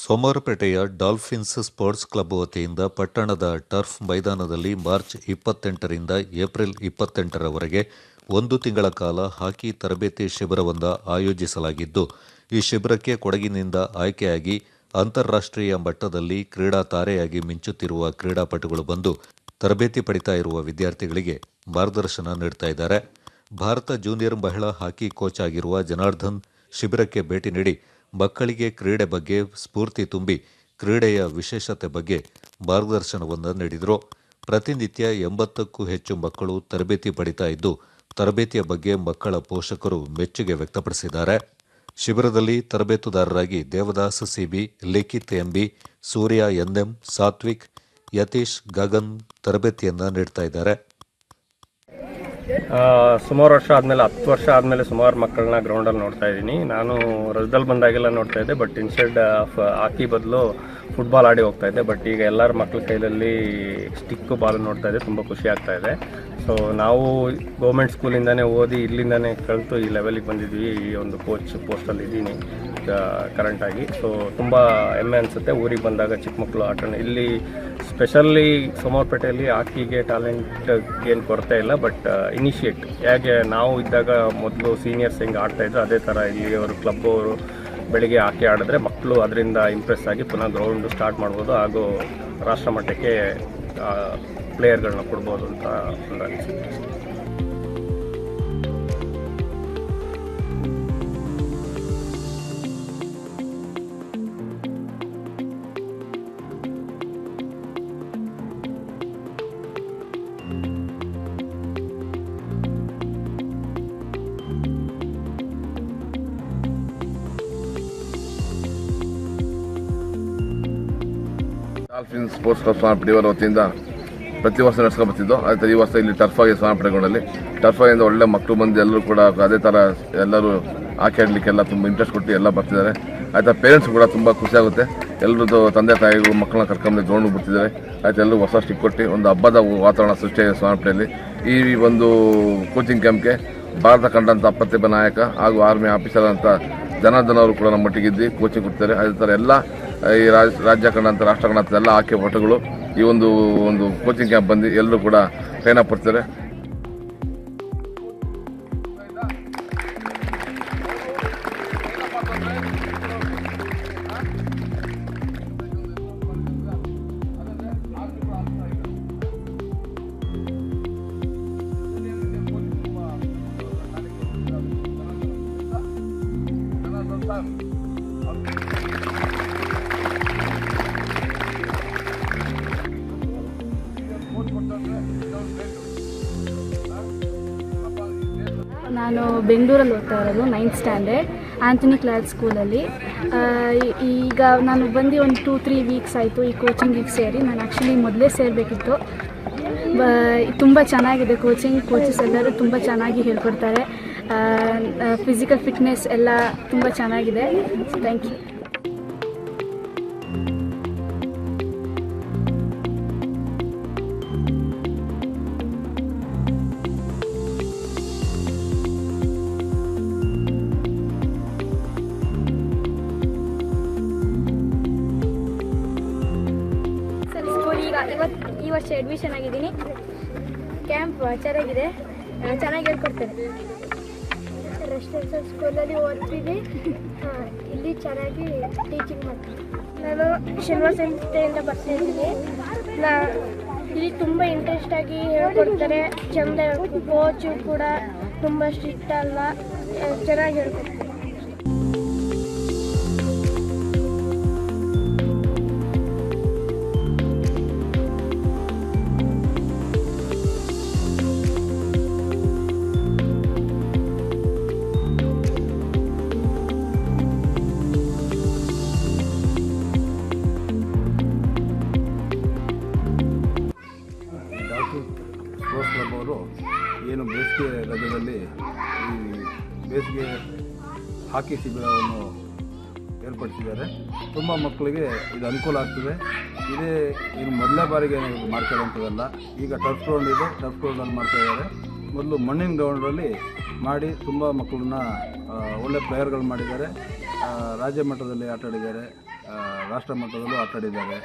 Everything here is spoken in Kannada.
ಸೋಮವಾರಪೇಟೆಯ ಡಾಲ್ಫಿನ್ಸ್ ಸ್ಪೋರ್ಟ್ಸ್ ಕ್ಲಬ್ ವತಿಯಿಂದ ಪಟ್ಟಣದ ಟರ್ಫ್ ಮೈದಾನದಲ್ಲಿ ಮಾರ್ಚ್ ಇಪ್ಪತ್ತೆಂಟರಿಂದ ಏಪ್ರಿಲ್ ಇಪ್ಪತ್ತೆಂಟರವರೆಗೆ ಒಂದು ತಿಂಗಳ ಕಾಲ ಹಾಕಿ ತರಬೇತಿ ಶಿಬಿರವನ್ನು ಆಯೋಜಿಸಲಾಗಿದ್ದು, ಈ ಶಿಬಿರಕ್ಕೆ ಕೊಡಗಿನಿಂದ ಆಯ್ಕೆಯಾಗಿ ಅಂತಾರಾಷ್ಟ್ರೀಯ ಮಟ್ಟದಲ್ಲಿ ಕ್ರೀಡಾ ತಾರೆಯಾಗಿ ಮಿಂಚುತ್ತಿರುವ ಕ್ರೀಡಾಪಟುಗಳು ಬಂದು ತರಬೇತಿ ಪಡಿತಾ ಇರುವ ವಿದ್ಯಾರ್ಥಿಗಳಿಗೆ ಮಾರ್ಗದರ್ಶನ ನೀಡ್ತಾ ಇದ್ದಾರೆ. ಭಾರತ ಜೂನಿಯರ್ ಮಹಿಳಾ ಹಾಕಿ ಕೋಚ್ ಆಗಿರುವ ಜನಾರ್ದನ್ ಶಿಬಿರಕ್ಕೆ ಭೇಟಿ ನೀಡಿ ಮಕ್ಕಳಿಗೆ ಕ್ರೀಡೆ ಬಗ್ಗೆ ಸ್ಫೂರ್ತಿ ತುಂಬಿ ಕ್ರೀಡೆಯ ವಿಶೇಷತೆ ಬಗ್ಗೆ ಮಾರ್ಗದರ್ಶನವನ್ನು ನೀಡಿದರು. ಪ್ರತಿನಿತ್ಯ ಎಂಬತ್ತಕ್ಕೂ ಹೆಚ್ಚು ಮಕ್ಕಳು ತರಬೇತಿ ಪಡಿತಾ ಇದ್ದು, ತರಬೇತಿಯ ಬಗ್ಗೆ ಮಕ್ಕಳ ಪೋಷಕರು ಮೆಚ್ಚುಗೆ ವ್ಯಕ್ತಪಡಿಸಿದ್ದಾರೆ. ಶಿಬಿರದಲ್ಲಿ ತರಬೇತುದಾರರಾಗಿ Devadas C B, Likhith M B Surya N M Sathvik, Yatish Gagan ತರಬೇತಿಯನ್ನು ನೀಡ್ತಾ ಇದ್ದಾರೆ. ಸುಮಾರು ವರ್ಷ ಆದಮೇಲೆ, ಹತ್ತು ವರ್ಷ ಆದಮೇಲೆ ಸುಮಾರು ಮಕ್ಕಳನ್ನ ಗ್ರೌಂಡಲ್ಲಿ ನೋಡ್ತಾ ಇದ್ದೀನಿ. ನಾನು ರಜದಲ್ಲಿ ಬಂದಾಗೆಲ್ಲ ನೋಡ್ತಾ ಇದ್ದೆ ಬಟ್ ಇನ್ಸ್ಟೆಡ್ ಆಫ್ ಹಾಕಿ ಬದಲು ಫುಟ್ಬಾಲ್ ಆಡಿ ಹೋಗ್ತಾ ಇದ್ದೆ ಬಟ್ ಈಗ ಎಲ್ಲರ ಮಕ್ಕಳ ಕೈಯಲ್ಲಿ ಸ್ಟಿಕ್ಕು ಬಾಲ್ ನೋಡ್ತಾ ಇದ್ದೆ, ತುಂಬ ಖುಷಿ ಆಗ್ತಾ ಇದೆ. ಸೊ ನಾವು ಗೌರ್ಮೆಂಟ್ ಸ್ಕೂಲಿಂದನೇ ಓದಿ ಇಲ್ಲಿಂದನೇ ಕಲಿತು ಈ ಲೆವೆಲಿಗೆ ಬಂದಿದ್ವಿ. ಈ ಒಂದು ಕೋಚ್ ಪೋಸ್ಟಲ್ಲಿ ಇದ್ದೀನಿ ಕರೆಂಟಾಗಿ ಸೊ ತುಂಬ ಹೆಮ್ಮೆ ಅನಿಸುತ್ತೆ. ಊರಿಗೆ ಬಂದಾಗ ಚಿಕ್ಕ ಮಕ್ಕಳು ಆಟ ಇಲ್ಲಿ ಸ್ಪೆಷಲಿ ಸೋಮವಾರಪೇಟೆಯಲ್ಲಿ ಹಾಕಿಗೆ ಟ್ಯಾಲೆಂಟ್ ಏನು ಕೊರತೆ ಇಲ್ಲ ಬಟ್ ಇನಿಷಿಯೇಟ್ ಹೇಗೆ ನಾವು ಇದ್ದಾಗ ಮೊದಲು ಸೀನಿಯರ್ಸ್ ಹೆಂಗೆ ಆಡ್ತಾಯಿದ್ರು ಅದೇ ಥರ ಇಲ್ಲಿ ಅವರು ಕ್ಲಬ್ ಅವರು ಬೆಳಿಗ್ಗೆ ಹಾಕಿ ಆಡಿದ್ರೆ ಮಕ್ಕಳು ಅದರಿಂದ ಇಂಪ್ರೆಸ್ ಆಗಿ ಪುನಃ ಗ್ರೌಂಡ್ ಸ್ಟಾರ್ಟ್ ಮಾಡ್ಬೋದು ಹಾಗೂ ರಾಷ್ಟ್ರ ಮಟ್ಟಕ್ಕೆ ಪ್ಲೇಯರ್ಗಳನ್ನ ಕೊಡ್ಬೋದು ಅಂತ ಒಂದು ಡಾಲ್ಫಿನ್ ಸ್ಪೋರ್ಟ್ಸ್ ಕ್ಲಬ್ ಸ್ವಾಮಿಪಡಿಯವರ ವತಿಯಿಂದ ಪ್ರತಿ ವರ್ಷ ನಡ್ಸ್ಕೊಂಡು ಬರ್ತಿದ್ದು. ಈ ವರ್ಷ ಇಲ್ಲಿ ಟರ್ಫ್ ಆಗಿ ಸ್ವಾಮಿಪಡೆಗೊಂಡಲ್ಲಿ ಟರ್ಫ್ ಆಗಿಂದ ಒಳ್ಳೆ ಮಕ್ಕಳು ಬಂದು ಎಲ್ಲರೂ ಕೂಡ ಅದೇ ಥರ ಎಲ್ಲರೂ ಆಕೆ ಆಡಲಿಕ್ಕೆಲ್ಲ ತುಂಬ ಇಂಟ್ರೆಸ್ಟ್ ಕೊಟ್ಟು ಎಲ್ಲ ಬರ್ತಿದ್ದಾರೆ. ಆಯಿತಾ ಪೇರೆಂಟ್ಸ್ ಕೂಡ ತುಂಬ ಖುಷಿಯಾಗುತ್ತೆ ಎಲ್ಲರದ್ದು ತಂದೆ ತಾಯಿಗಳು, ಮಕ್ಕಳನ್ನ ಕರ್ಕೊಂಡು ಗ್ರೌಂಡ್ ಬರ್ತಿದ್ದಾರೆ ಆಯ್ತು, ಎಲ್ಲರೂ ಹೊಸ ಸ್ಟಿಕ್ ಕೊಟ್ಟು ಒಂದು ಹಬ್ಬದ ವಾತಾವರಣ ಸೃಷ್ಟಿಯಾಗಿದೆ ಸ್ವಾಮಿಪಡೆಯಲ್ಲಿ ಈ ಒಂದು ಕೋಚಿಂಗ್ ಕ್ಯಾಂಪ್ಗೆ ಭಾರತ ಕಂಡಂಥ ಪ್ರತಿಭಾ ನಾಯಕ ಹಾಗೂ ಆರ್ಮಿ ಆಫೀಸರ್ ಅಂತ ಜನಾರ್ದನ್ ಕೂಡ ನಮ್ಮೊಟ್ಟಿಗಿದ್ದು ಕೋಚಿಂಗ್ ಕೊಡ್ತಾರೆ ಅದೇ ಥರ ಎಲ್ಲ ಈ ರಾಜ್, ರಾಜ್ಯ ಕಂಡಂಥ ರಾಷ್ಟ್ರ ಕಂಡಂಥ ಎಲ್ಲ ಆಕೆ ಪಟುಗಳು ಈ ಒಂದು ಒಂದು ಕೋಚಿಂಗ್ ಕ್ಯಾಂಪ್ ಬಂದು ಎಲ್ಲರೂ ಕೂಡ ಟ್ರೈನ್ ಅಪ್ ಬೆಂಗಳೂರಲ್ಲಿ ಓದ್ತಾ ಇರೋದು ನೈನ್ತ್ ಸ್ಟ್ಯಾಂಡರ್ಡ್ ಆ್ಯಂಥನಿ ಕ್ಲಾಸ್ ಸ್ಕೂಲಲ್ಲಿ ಈಗ ನಾನು ಬಂದು ಒಂದು ಟೂ ತ್ರೀ ವೀಕ್ಸ್ ಆಯಿತು ಈ ಕೋಚಿಂಗಿಗೆ ಸೇರಿ. ನಾನು ಆ್ಯಕ್ಚುಲಿ ಮೊದಲೇ ಸೇರಬೇಕಿತ್ತು. ತುಂಬ ಚೆನ್ನಾಗಿದೆ ಕೋಚಿಂಗ್ ಕೋಚಸ್ ಎಲ್ಲರೂ ತುಂಬ ಚೆನ್ನಾಗಿ ಹೇಳ್ಕೊಡ್ತಾರೆ. ಫಿಸಿಕಲ್ ಫಿಟ್ನೆಸ್ ಎಲ್ಲ ತುಂಬ ಚೆನ್ನಾಗಿದೆ. ಥ್ಯಾಂಕ್ ಯು ಇವತ್ತು ಈ ವರ್ಷ ಅಡ್ಮಿಷನ್ ಆಗಿದ್ದೀನಿ. ಕ್ಯಾಂಪ್ ಚೆನ್ನಾಗಿದೆ. ಚೆನ್ನಾಗಿ ಹೇಳ್ಕೊಡ್ತೇನೆ. ರೆಸ್ಟೆನ್ಸಲ್ ಸ್ಕೂಲಲ್ಲಿ ಓದ್ತೀನಿ ಇಲ್ಲಿ ಚೆನ್ನಾಗಿ ಟೀಚಿಂಗ್ ಮಾಡ್ತೀನಿ. ನಾನು ಶನಿವಾರ ಸಂಸ್ಥೆಯಿಂದ ಬರ್ತಾ ಇದ್ದೀನಿ. ನಾ ಇಲ್ಲಿ ತುಂಬ ಇಂಟ್ರೆಸ್ಟಾಗಿ ಹೇಳ್ಕೊಡ್ತಾರೆ. ಚೆಂದ ಕೋಚು ಕೂಡ ತುಂಬ ಸ್ಟ್ರಿಕ್ಟ್ ಅಲ್ಲ ಚೆನ್ನಾಗಿ ಹೇಳ್ಕೊಡ್ತಾರೆ. ಅವರು ಏನು ಬೇಸಿಗೆ ರಜದಲ್ಲಿ ಈ ಬೇಸಿಗೆ ಹಾಕಿ ಶಿಬಿರವನ್ನು ಏರ್ಪಡಿಸಿದ್ದಾರೆ. ತುಂಬ ಮಕ್ಕಳಿಗೆ ಇದು ಅನುಕೂಲ ಆಗ್ತದೆ. ಇದೇ ಇನ್ನು ಮೊದಲನೇ ಬಾರಿಗೆ ಮಾಡ್ಕೊಳ್ಳೋಂಥದ್ದಲ್ಲ ಈಗ ಟರ್ಫ್ ಗ್ರೌಂಡ್ ಇದೆ ಟರ್ಫ್ ಗ್ರೌಂಡಲ್ಲಿ ಮಾಡ್ತಾ ಇದ್ದಾರೆ. ಮೊದಲು ಮಣ್ಣಿನ ಗ್ರೌಂಡಲ್ಲಿ ಮಾಡಿ ತುಂಬ ಮಕ್ಕಳನ್ನ ಒಳ್ಳೆ ಪ್ಲೇಯರ್ಗಳು ಮಾಡಿದ್ದಾರೆ. ರಾಜ್ಯ ಮಟ್ಟದಲ್ಲಿ ಆಟಾಡಿದ್ದಾರೆ ರಾಷ್ಟ್ರ ಮಟ್ಟದಲ್ಲೂ ಆಟ ಆಡಿದ್ದಾರೆ.